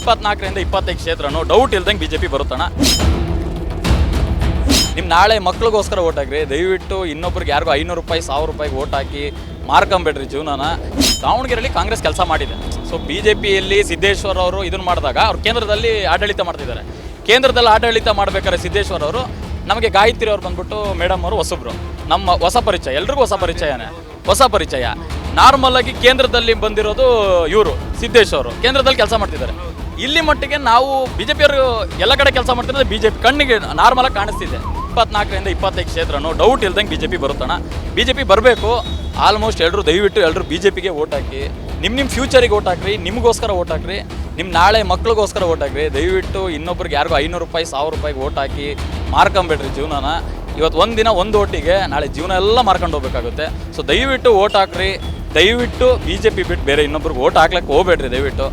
ಇಪ್ಪತ್ನಾಲ್ಕರಿಂದ ಇಪ್ಪತ್ತೈದು ಕ್ಷೇತ್ರನೂ ಡೌಟ್ ಇಲ್ದಂಗೆ ಬಿಜೆಪಿ ಬರುತ್ತಣ ನಿಮ್ಮ ನಾಳೆ ಮಕ್ಳಿಗೋಸ್ಕರ ಓಟ್ ಹಾಕ್ರಿ. ದಯವಿಟ್ಟು ಇನ್ನೊಬ್ರಿಗೆ ಯಾರಿಗೂ ಐನೂರು ರೂಪಾಯಿ, ಸಾವಿರ ರೂಪಾಯಿಗೆ ಓಟ್ ಹಾಕಿ ಮಾರ್ಕೊಂಬೇಡ್ರಿ ಜೀವನನ. ದಾವಣಗೆರೆಯಲ್ಲಿ ಕಾಂಗ್ರೆಸ್ ಕೆಲಸ ಮಾಡಿದೆ. ಸೊ ಬಿ ಜೆ ಪಿಯಲ್ಲಿ ಸಿದ್ದೇಶ್ವರ್ ಅವರು ಇದನ್ನು ಮಾಡಿದಾಗ ಅವ್ರು ಕೇಂದ್ರದಲ್ಲಿ ಆಡಳಿತ ಮಾಡ್ತಿದ್ದಾರೆ. ಕೇಂದ್ರದಲ್ಲಿ ಆಡಳಿತ ಮಾಡಬೇಕಾದ್ರೆ ಸಿದ್ದೇಶ್ವರ ಅವರು ನಮಗೆ ಗಾಯತ್ರಿ ಅವ್ರು ಬಂದ್ಬಿಟ್ಟು ಮೇಡಮ್ ಅವರು ಹೊಸಬ್ರು. ನಮ್ಮ ಹೊಸ ಪರಿಚಯ, ಎಲ್ರಿಗೂ ಹೊಸ ಪರಿಚಯನೇ. ಹೊಸ ಪರಿಚಯ. ನಾರ್ಮಲ್ ಆಗಿ ಕೇಂದ್ರದಲ್ಲಿ ಬಂದಿರೋದು ಇವರು ಸಿದ್ದೇಶ್ ಅವರು. ಕೇಂದ್ರದಲ್ಲಿ ಕೆಲಸ ಮಾಡ್ತಿದ್ದಾರೆ. ಇಲ್ಲಿ ಮಟ್ಟಿಗೆ ನಾವು ಬಿಜೆಪಿಯವರು ಎಲ್ಲ ಕಡೆ ಕೆಲಸ ಮಾಡ್ತಿರೋದು ಬಿಜೆಪಿ ಕಣ್ಣಿಗೆ ನಾರ್ಮಲಾಗಿ ಕಾಣಿಸ್ತಿದೆ. ಇಪ್ಪತ್ನಾಲ್ಕರಿಂದ ಇಪ್ಪತ್ತೈದು ಕ್ಷೇತ್ರನೂ ಡೌಟ್ ಇಲ್ದಂಗೆ ಬಿಜೆಪಿ ಬರುತ್ತಣ ಬಿಜೆಪಿ ಬರಬೇಕು ಆಲ್ಮೋಸ್ಟ್ ಎಲ್ಲರೂ ದಯವಿಟ್ಟು ಎಲ್ಲರೂ ಬಿಜೆಪಿಗೆ ಓಟ್ ಹಾಕಿ. ನಿಮ್ಮ ನಿಮ್ಮ ಫ್ಯೂಚರಿಗೆ ಓಟ್ ಹಾಕ್ರಿ, ನಿಮಗೋಸ್ಕರ ಓಟ್ ಹಾಕ್ರಿ ನಿಮ್ಮ ನಾಳೆ ಮಕ್ಳಿಗೋಸ್ಕರ ಓಟ್ ಹಾಕ್ರಿ. ದಯವಿಟ್ಟು ಇನ್ನೊಬ್ರಿಗೆ ಯಾರಿಗೂ ಐನೂರು ರೂಪಾಯಿ, ಸಾವಿರ ರೂಪಾಯಿಗೆ ಓಟ್ ಹಾಕಿ ಮಾರ್ಕೊಂಬೇಡ್ರಿ ಜೀವನನ. ಇವತ್ತು ಒಂದು ದಿನ ಒಂದು ಓಟಿಗೆ ನಾಳೆ ಜೀವನ ಎಲ್ಲ ಮಾರ್ಕೊಂಡು ಹೋಗ್ಬೇಕಾಗುತ್ತೆ. ಸೊ ದಯವಿಟ್ಟು ಓಟ್ ಹಾಕ್ರಿ, ದಯವಿಟ್ಟು ಬಿ ಜೆ ಪಿ ಬಿಟ್ಟು ಬೇರೆ ಇನ್ನೊಬ್ರಿಗೆ ಓಟ್ ಹಾಕ್ಲಿಕ್ಕೆ ಹೋಗ್ಬೇಡ್ರಿ ದಯವಿಟ್ಟು.